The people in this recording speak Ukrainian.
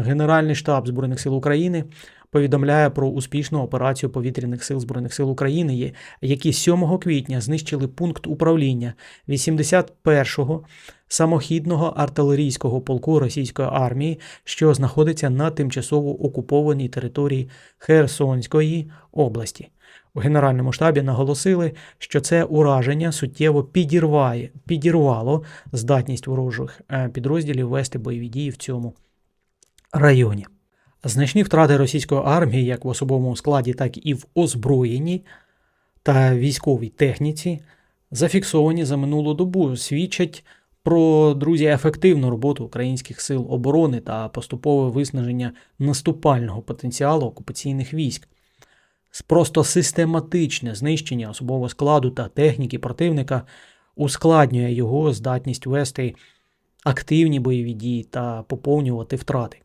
Генеральний штаб Збройних сил України повідомляє про успішну операцію повітряних сил Збройних сил України, які 7 квітня знищили пункт управління 81-го самохідного артилерійського полку російської армії, що знаходиться на тимчасово окупованій території Херсонської області. У Генеральному штабі наголосили, що це ураження суттєво підірває, підірвало здатність ворожих е, підрозділів вести бойові дії в цьому районі. Значні втрати російської армії як в особовому складі, так і в озброєнні та військовій техніці, зафіксовані за минулу добу, свідчать про друзі ефективну роботу українських сил оборони та поступове виснаження наступального потенціалу окупаційних військ. Просто систематичне знищення особового складу та техніки противника ускладнює його здатність вести активні бойові дії та поповнювати втрати.